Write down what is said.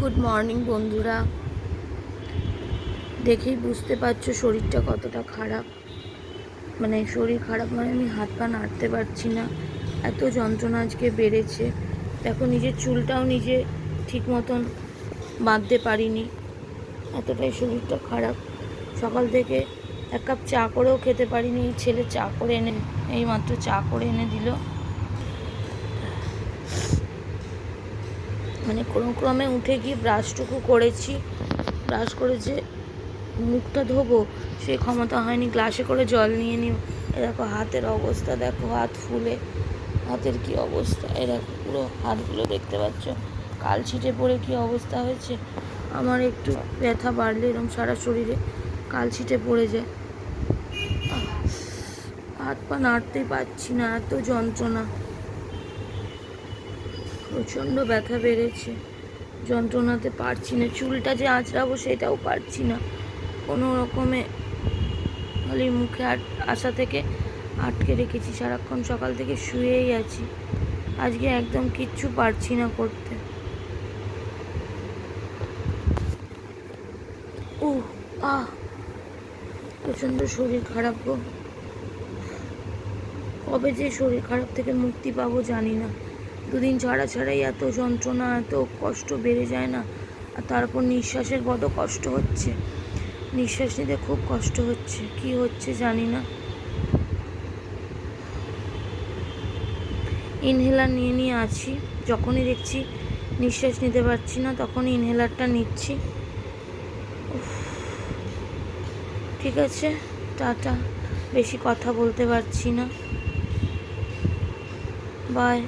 Good morning বন্ধুরা। দেখেই বুঝতে পারছ শরীরটা কতটা খারাপ। মানে শরীর খারাপ মানে আমি হাত পা নাড়তে পারছি না। এত যন্ত্রণা আজকে বেড়েছে। দেখো, নিজের চুলটাও নিজে ঠিক মতন বাঁধতে পারিনি। এতটাই শরীরটা খারাপ। সকাল থেকে এক কাপ চা করেও খেতে পারিনি। ছেলে চা করে এনে, এই মাত্র চা করে এনে দিল। মানে কোনো ক্রমে উঠে গিয়ে ব্রাশটুকু করেছি ব্রাশ করে যে মুখটা ধোবো, সে ক্ষমতা হয়নি। গ্লাসে করে জল নিয়ে নিও এ দেখো হাতের অবস্থা, দেখো হাত ফুলে। হাতের কি অবস্থা? এ দেখো পুরো হাতগুলো দেখতে পাচ্ছ। কাল ছিটে পড়ে কি অবস্থা হয়েছে? আমার একটু ব্যথা বাড়লে এরকম সারা শরীরে। কাল ছিটে পড়ে যায়। হাত পা নাড়তেই পারছি না, এত যন্ত্রণা। প্রচণ্ড ব্যথা বেড়েছে। যন্ত্রণাতে পারছি না। চুলটা যে আঁচড়াবো সেটাও পারছি না। কোনো রকমে খালি মুখে আট আসা থেকে আটকে রেখেছি। সারাক্ষণ সকাল থেকে শুয়েই আছি। আজকে একদম কিচ্ছু পারছি না করতে। ও আহ, প্রচণ্ড শরীর খারাপ গো। কবে যে শরীর খারাপ থেকে মুক্তি পাবো জানি না। দুদিন ছাড়া ছাড়াই এত যন্ত্রণা, এত কষ্ট বেড়ে যায় না। আর তারপর নিঃশ্বাসের বড় কষ্ট হচ্ছে। নিঃশ্বাস নিতে খুব কষ্ট হচ্ছে। কি হচ্ছে জানি না। ইনহেলার নিয়ে নিয়ে আছি। যখনই দেখছি নিঃশ্বাস নিতে পারছি না, তখনই ইনহেলারটা নিচ্ছি। ঠিক আছে, টাটা। বেশি কথা বলতে পারছি না। বাই।